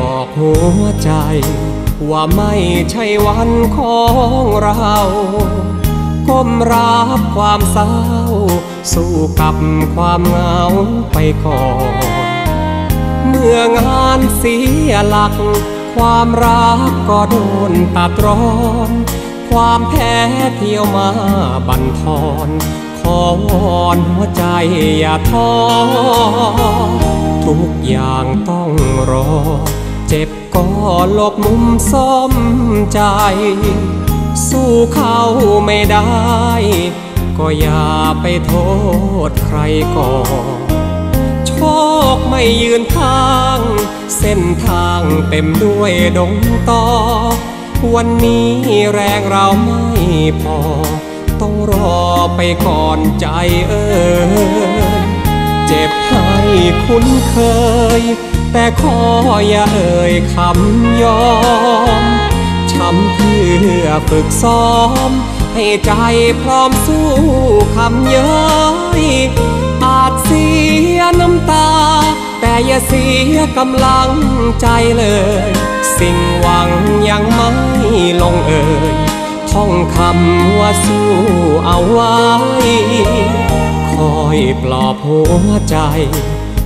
บอกหัวใจ ว่าไม่ใช่วันของเราก้มรับความเศร้า สู้กับความเหงาไปก่อน เมื่องานเสียหลัก ความรักก็โดนตัดร้อน ความแพ้เที่ยวมาบั่นทอน ขอวอนหัวใจอย่าท้อทุกอย่างต้องรอ เจ็บก็หลบมุมซ่อมใจ สู้เขาไม่ได้ ก็อย่าไปโทษใครก่อนโชคไม่ยืนข้าง เส้นทางเต็มด้วยดงตอ วันนี้แรงเราไม่พอ ต้องรอไปก่อนใจเอ่ยเจ็บให้คุ้นเคย แต่ขออย่าเอ่ยคำยอมช้ำเพื่อฝึกซ้อม ให้ใจพร้อมสู้คำเย้ยอาจเสียน้ำตา แต่อย่าเสียกำลังใจเลย สิ่งหวังยังไม่ลงเอ่ยท่องคำว่าสู้เอาไว้ คอยปลอบหัวใจ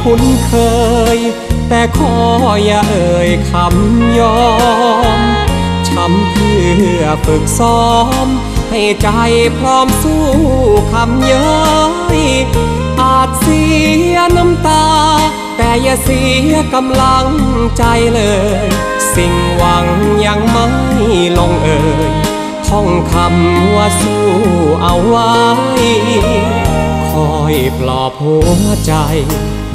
คุ้นเคย แต่ขออย่าเอ่ยคำยอมช้ำเพื่อฝึกซ้อม ให้ใจพร้อมสู้คำเย้ยอาจเสียน้ำตา แต่อย่าเสียกำลังใจเลย สิ่งหวังยังไม่ลงเอ่ยท่องคำว่าสู้เอาไว้คอยปลอบหัวใจ